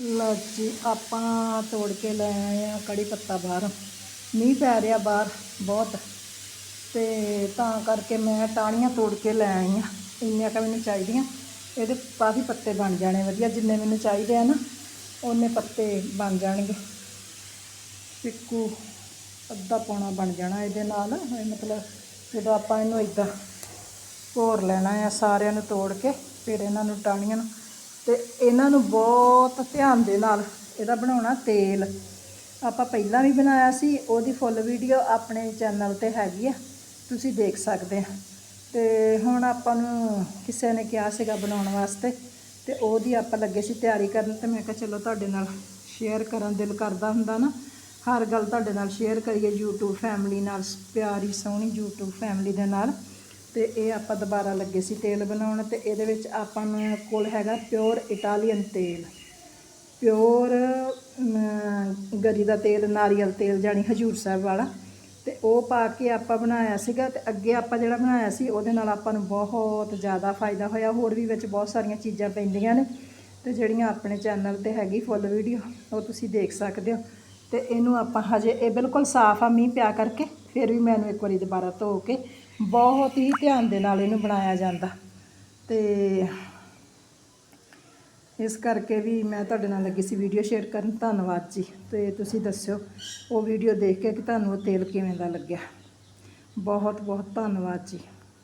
ਲਓ ਜੀ, ਆਪਾਂ ਤੋੜ ਕੇ ਲੈ ਆਏ ਆ ਕੜੀ ਪੱਤਾ ਬਾਹਰ। ਮੀਂਹ ਪੈ ਰਿਹਾ ਬਾਹਰ ਬਹੁਤ, ਤੇ ਤਾਂ ਕਰਕੇ ਮੈਂ ਟਾਹਣੀਆਂ ਤੋੜ ਕੇ ਲੈ ਆਈ ਆ। ਇੰਨੀਆਂ ਕੁ ਮੈਨੂੰ ਚਾਹੀਦੀਆਂ। ਇਹਦੇ ਕਾਫੀ ਪੱਤੇ ਬਣ ਜਾਣੇ, ਵਧੀਆ ਜਿੰਨੇ ਮੈਨੂੰ ਚਾਹੀਦੇ ਆ ਨਾ, ਉਹਨੇ ਪੱਤੇ ਬਣ ਜਾਣਗੇ। ਪਿੱਕੂ ਅੱਧਾ ਪੌਣਾ ਬਣ ਜਾਣਾ ਇਹਦੇ ਨਾਲ। ਇਹ ਮਤਲਬ ਜਦੋਂ ਆਪਾਂ ਇਹਨੂੰ ਇਦਾਂ ਭੋਰ ਲੈਣਾ ਆ ਸਾਰਿਆਂ ਨੂੰ ਤੋੜ ਕੇ, ਫਿਰ ਇਹਨਾਂ ਨੂੰ ਟਾਹਣੀਆਂ ਨੂੰ ਤੇ ਇਹਨਾਂ ਨੂੰ ਬਹੁਤ ਧਿਆਨ ਦੇ ਨਾਲ ਇਹਦਾ ਬਣਾਉਣਾ ਤੇਲ। ਆਪਾਂ ਪਹਿਲਾਂ ਵੀ ਬਣਾਇਆ ਸੀ, ਉਹਦੀ ਫੁੱਲ ਵੀਡੀਓ ਆਪਣੇ ਚੈਨਲ ਤੇ ਹੈਗੀ ਆ, ਤੁਸੀਂ ਦੇਖ ਸਕਦੇ ਆ। ਤੇ ਹੁਣ ਆਪਾਂ ਨੂੰ ਕਿਸੇ ਨੇ ਕਿਹਾ ਸੀਗਾ ਬਣਾਉਣ ਵਾਸਤੇ, ਤੇ ਉਹਦੀ ਆਪਾਂ ਲੱਗੇ ਸੀ ਤਿਆਰੀ ਕਰਨ, ਤੇ ਮੈਂ ਕਿਹਾ ਚਲੋ ਤੁਹਾਡੇ ਨਾਲ ਸ਼ੇਅਰ ਕਰਨ ਦਿਲ ਕਰਦਾ ਹੁੰਦਾ ਨਾ। ਹਰ ਗੱਲ ਤੁਹਾਡੇ ਨਾਲ ਸ਼ੇਅਰ ਕਰੀਏ YouTube ਫੈਮਿਲੀ ਨਾਲ, ਪਿਆਰੀ ਸੋਹਣੀ YouTube ਫੈਮਿਲੀ ਦੇ ਨਾਲ। ਤੇ ਇਹ ਆਪਾਂ ਦੁਬਾਰਾ ਲੱਗੇ ਸੀ ਤੇਲ ਬਣਾਉਣ ਤੇ ਇਹਦੇ ਵਿੱਚ ਆਪਾਂ ਨੂੰ ਕੋਲ ਹੈਗਾ ਪਿਓਰ ਇਟਾਲੀਅਨ ਤੇਲ। ਪਿਓਰ ਗਰੀ ਦਾ ਤੇਲ, ਨਾਰੀਅਲ ਤੇਲ ਜਾਨੀ ਹਜੂਰ ਸਾਹਿਬ ਵਾਲਾ। ਤੇ ਉਹ ਪਾ ਕੇ ਆਪਾਂ ਬਣਾਇਆ ਸੀਗਾ ਤੇ ਅੱਗੇ ਆਪਾਂ ਜਿਹੜਾ ਬਣਾਇਆ ਸੀ ਉਹਦੇ ਨਾਲ ਆਪਾਂ ਨੂੰ ਬਹੁਤ ਜ਼ਿਆਦਾ ਫਾਇਦਾ ਹੋਇਆ। ਹੋਰ ਵੀ ਵਿੱਚ ਬਹੁਤ ਸਾਰੀਆਂ ਚੀਜ਼ਾਂ ਪੈਂਦੀਆਂ ਨੇ ਤੇ ਜਿਹੜੀਆਂ ਆਪਣੇ ਚੈਨਲ ਤੇ ਹੈਗੀ ਫੁੱਲ ਵੀਡੀਓ, ਉਹ ਤੁਸੀਂ ਦੇਖ ਸਕਦੇ ਹੋ। ਤੇ ਇਹਨੂੰ ਆਪਾਂ ਹਜੇ, ਇਹ ਬਿਲਕੁਲ ਸਾਫ਼ ਆ ਮੀਂਹ ਪਿਆ ਕਰਕੇ, ਫਿਰ ਵੀ ਮੈਨੂੰ ਇੱਕ ਵਾਰੀ ਦੁਬਾਰਾ ਧੋ ਕੇ ਬਹੁਤ ਹੀ ਧਿਆਨ ਦੇ ਨਾਲ ਇਹਨੂੰ ਬਣਾਇਆ ਜਾਂਦਾ। ਤੇ ਇਸ ਕਰਕੇ ਵੀ ਮੈਂ ਤੁਹਾਡੇ ਨਾਲ ਲੱਗੀ ਸੀ ਵੀਡੀਓ ਸ਼ੇਅਰ ਕਰਨ। ਧੰਨਵਾਦ ਜੀ। ਤੇ ਤੁਸੀਂ ਦੱਸਿਓ, ਉਹ ਵੀਡੀਓ ਦੇਖ ਕੇ ਕਿ ਤੁਹਾਨੂੰ ਉਹ ਤੇਲ ਕਿਵੇਂ ਦਾ ਲੱਗਿਆ? ਬਹੁਤ ਬਹੁਤ ਧੰਨਵਾਦ ਜੀ।